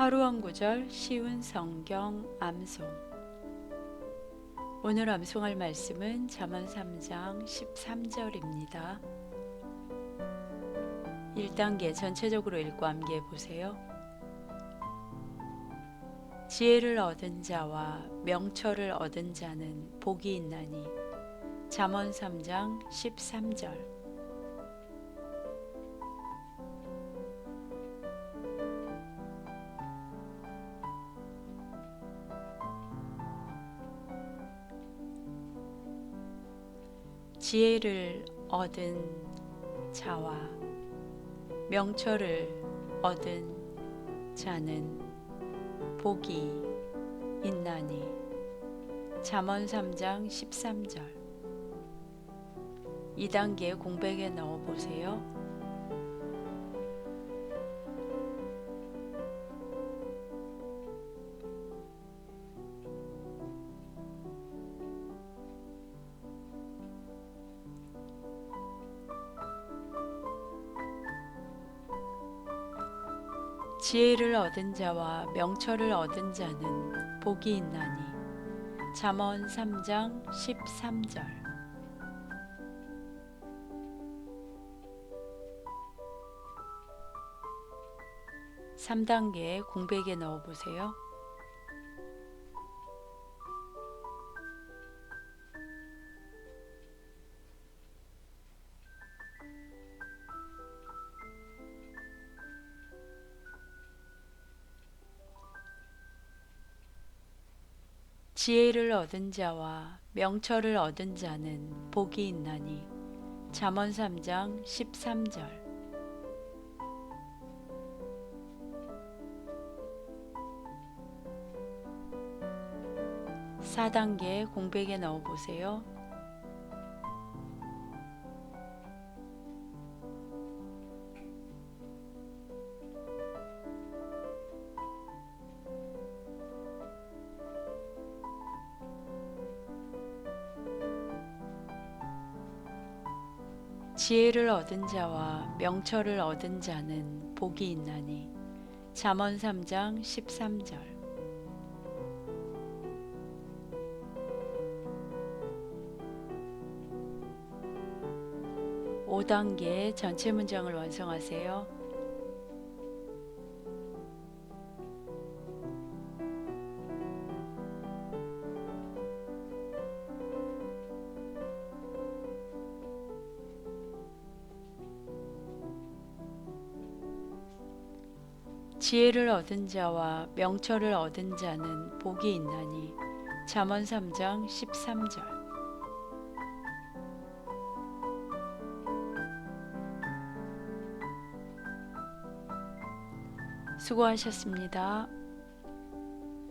하루 한 구절 쉬운 성경 암송 오늘 암송할 말씀은 잠언 3장 13절입니다. 1단계 전체적으로 읽고 암기해 보세요. 지혜를 얻은 자와 명철을 얻은 자는 복이 있나니 잠언 3장 13절 지혜를 얻은 자와 명철을 얻은 자는 복이 있나니 잠언 3장 13절 2단계 공백에 넣어 보세요. 지혜를 얻은 자와 명철을 얻은 자는 복이 있나니 잠언 3장 13절 3단계 공백에 넣어 보세요. 지혜를 얻은 자와 명철을 얻은 자는 복이 있나니 잠언 3장 13절 4단계 공백에 넣어 보세요. 지혜를 얻은 자와 명철을 얻은 자는 복이 있나니 잠언 3장 13절 5단계 전체 문장을 완성하세요. 지혜를 얻은 자와 명철을 얻은 자는 복이 있나니 잠언 3장 13절 수고하셨습니다.